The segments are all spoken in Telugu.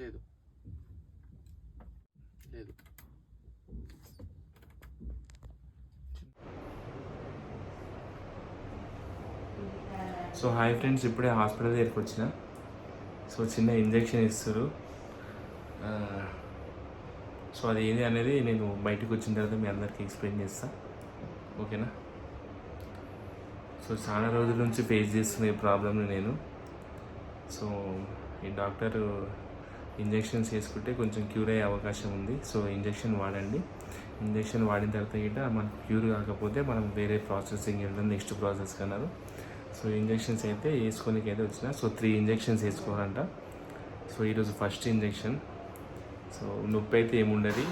లేదు. లేదు. సో హాయ్ ఫ్రెండ్స్ ఇప్పుడే హాస్పిటల్ దగ్గరికి వచ్చిన. సో చిన్న ఇంజెక్షన్ ఇస్తారు సో అది ఏంది అనేది నేను బయటకు వచ్చిన తర్వాత మీ అందరికీ ఎక్స్ప్లెయిన్ చేస్తా. ఓకేనా? సో చాలా రోజుల నుంచి ఫేస్ చేస్తున్న ఈ ప్రాబ్లమ్ని నేను. సో ఈ డాక్టర్ ఇంజెక్షన్స్ వేసుకుంటే కొంచెం క్యూర్ అయ్యే అవకాశం ఉంది. సో ఇంజెక్షన్ వాడండి. ఇంజెక్షన్ వాడిన తర్వాత గిట్ట మనకు క్యూర్ కాకపోతే మనం వేరే ప్రాసెసింగ్ వెళ్ళడం నెక్స్ట్ ప్రాసెస్ అన్నారు సో ఇంజెక్షన్స్ అయితే వేసుకోనికి అయితే వచ్చిన సో త్రీ ఇంజెక్షన్స్ వేసుకోవాలంట. సో ఈరోజు ఫస్ట్ ఇంజెక్షన్. సో నొప్పి అయితే ఏముండదు.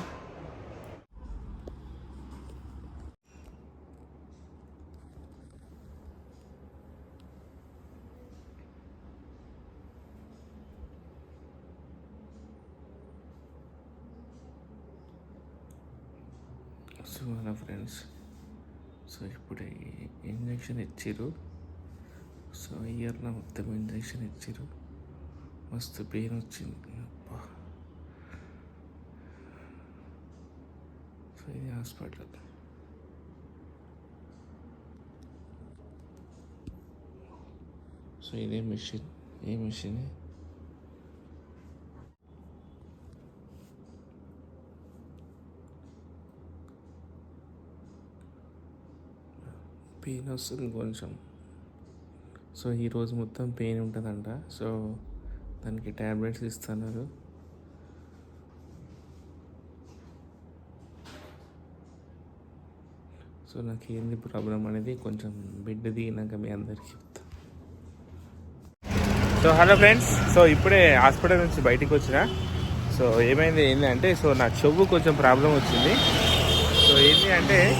So friends. సో ఇప్పుడే ఇంజెక్షన్ ఇచ్చారు సో ఇయర్లో మొత్తం ఇంజెక్షన్ ఇచ్చారు మస్తు పెయిన్ వచ్చింది. అబ్బా. సో ఇది హాస్పిటల్. సో ఇదే మిషన్. ఏ మిషన్? పెయిన్ వస్తుంది కొంచెం. సో ఈరోజు మొత్తం పెయిన్ ఉంటుందంట. సో దానికి ట్యాబ్లెట్స్ ఇస్తున్నారు. సో నాకు ఏంది ప్రాబ్లం అనేది కొంచెం బెడ్ దిగినాక మీ అందరికి చెప్తా. So hello friends. సో ఇప్పుడే హాస్పిటల్ నుంచి బయటికి వచ్చిన. సో ఏమైంది ఏంటంటే సో నా చెవు కొంచెం ప్రాబ్లం వచ్చింది. సో ఏంటి అంటే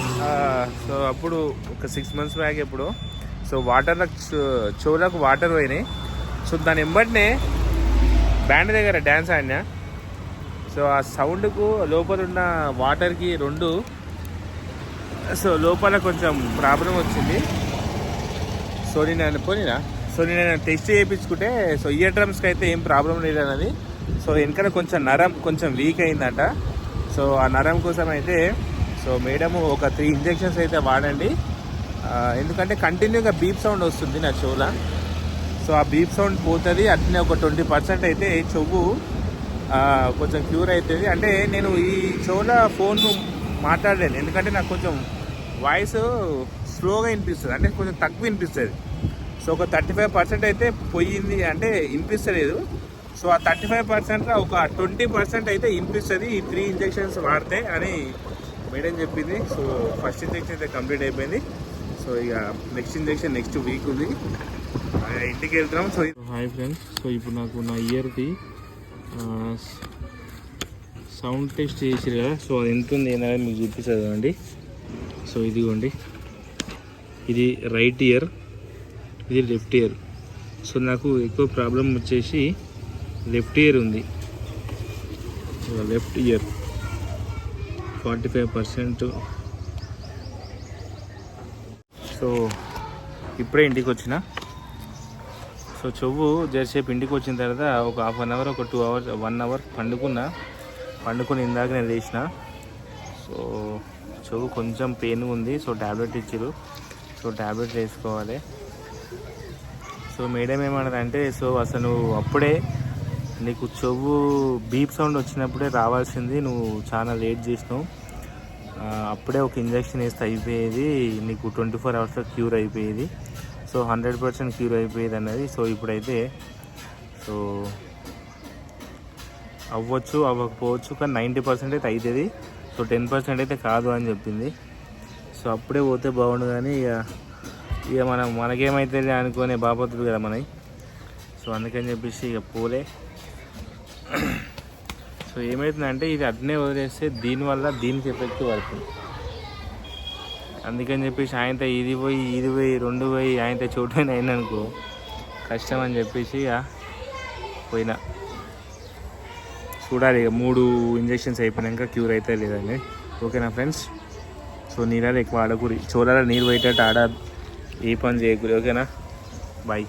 సో అప్పుడు ఒక సిక్స్ మంత్స్ బ్యాక్ ఎప్పుడు సో వాటర్ చె- చెవులకు వాటర్ పోయినాయి. సో దాని ఎంబటినే బ్యాండ్ దగ్గర డ్యాన్స్ ఆడినా. సో ఆ సౌండ్కు లోపల ఉన్న వాటర్కి రెండు సో లోపల కొంచెం ప్రాబ్లం వచ్చింది. సో నేను అనుకోనినా సో నేను టెస్ట్ చేయించుకుంటే సో ఇయర్ డ్రమ్స్కి అయితే ఏం ప్రాబ్లం లేదన్నది. సో వెనకాల కొంచెం నరం కొంచెం వీక్ అయిందట. సో ఆ నరం కోసం అయితే సో మేడం ఒక త్రీ ఇంజెక్షన్స్ అయితే వాడండి. ఎందుకంటే కంటిన్యూగా బీప్ సౌండ్ వస్తుంది నా చెవులో. సో ఆ బీప్ సౌండ్ పోతుంది అట్లనే ఒక ట్వంటీ పర్సెంట్ అయితే చెవు కొంచెం క్యూర్ అవుతుంది అంటే నేను ఈ చెవులో ఫోన్ మాట్లాడలేను ఎందుకంటే నాకు కొంచెం వాయిస్ స్లోగా వినిపిస్తుంది అంటే కొంచెం తక్కువ వినిపిస్తుంది. సో ఒక థర్టీ ఫైవ్ పర్సెంట్ అయితే పోయింది అంటే వినిపిస్తలేదు. సో ఆ థర్టీ ఫైవ్ పర్సెంట్ ఒక ట్వంటీ పర్సెంట్ అయితే వినిపిస్తుంది ఈ త్రీ ఇంజెక్షన్స్ వాడితే అని మేడం చెప్పింది. సో ఫస్ట్ ఇంజెక్షన్ అయితే కంప్లీట్ అయిపోయింది. సో ఇక నెక్స్ట్ ఇంజెక్షన్ నెక్స్ట్ వీక్ ఉంది. ఇంటికి వెళ్తున్నాం. So hi friends. సో ఇప్పుడు నాకు నా ఇయర్ది సౌండ్ టెస్ట్ చేసారు కదా. సో అది ఎంత ఉంది ఏంటనేది మీకు చూపిస్తుంది అండి సో ఇదిగోండి. ఇది రైట్ ఇయర్ ఇది లెఫ్ట్ ఇయర్. సో నాకు ఎక్కువ ప్రాబ్లం వచ్చేసి లెఫ్ట్ ఇయర్ ఉంది. Left ear. Forty five percent. So ఇప్పుడే ఇంటికి వచ్చిన సో చెవు జరసేపు ఇంటికి వచ్చిన తర్వాత ఒక హాఫ్ అన్ అవర్ ఒక టూ అవర్స్ వన్ అవర్ పండుకున్నా. పండుకుని ఇందాక నేను లేచిన. సో చెవు కొంచెం పెయిన్ ఉంది సో ట్యాబ్లెట్ ఇచ్చారు సో ట్యాబ్లెట్ వేసుకోవాలి. సో మేడం ఏమన్నదంటే సో అసలు అప్పుడే నీకు చెవు బీప్ సౌండ్ వచ్చినప్పుడే రావాల్సింది నువ్వు చాలా లేట్ చేసినావు. అప్పుడే ఒక ఇంజెక్షన్ వేస్తే అయిపోయేది నీకు ట్వంటీ ఫోర్ అవర్స్లో క్యూర్ అయిపోయేది. సో హండ్రెడ్ పర్సెంట్ క్యూర్ అయిపోయేది అన్నది. సో ఇప్పుడైతే సో అవ్వచ్చు అవ్వకపోవచ్చు కానీ నైంటీ పర్సెంట్ అయితే అవుతుంది సో టెన్ పర్సెంట్ అయితే కాదు అని చెప్పింది. సో అప్పుడే పోతే బాగుండు కానీ ఇక ఇక మనం మనకేమైతుంది అనుకునే బాపత్రులు కదా మనవి. సో అందుకని చెప్పేసి ఇక పోలే. సో ఏమవుతుందంటే ఇది అట్నే వదిలేస్తే దీనివల్ల దీనికి ఎఫెక్ట్ పడుతుంది. అందుకని చెప్పేసి ఆయనతో ఇది పోయి ఇది పోయి రెండు పోయి ఆయనతో చోటు అయిననుకో కష్టం అని చెప్పేసి ఇక పోయినా. చూడాలి ఇక మూడు ఇంజెక్షన్స్ అయిపోయినాక క్యూర్ అయితే లేదండి. ఓకేనా ఫ్రెండ్స్? సో నీళ్ళలో ఎక్కువ ఆడకూరి చోళాల నీరు పోయేటట్టు ఆడ ఏ పని చేయకూరి ఓకేనా? బాయ్.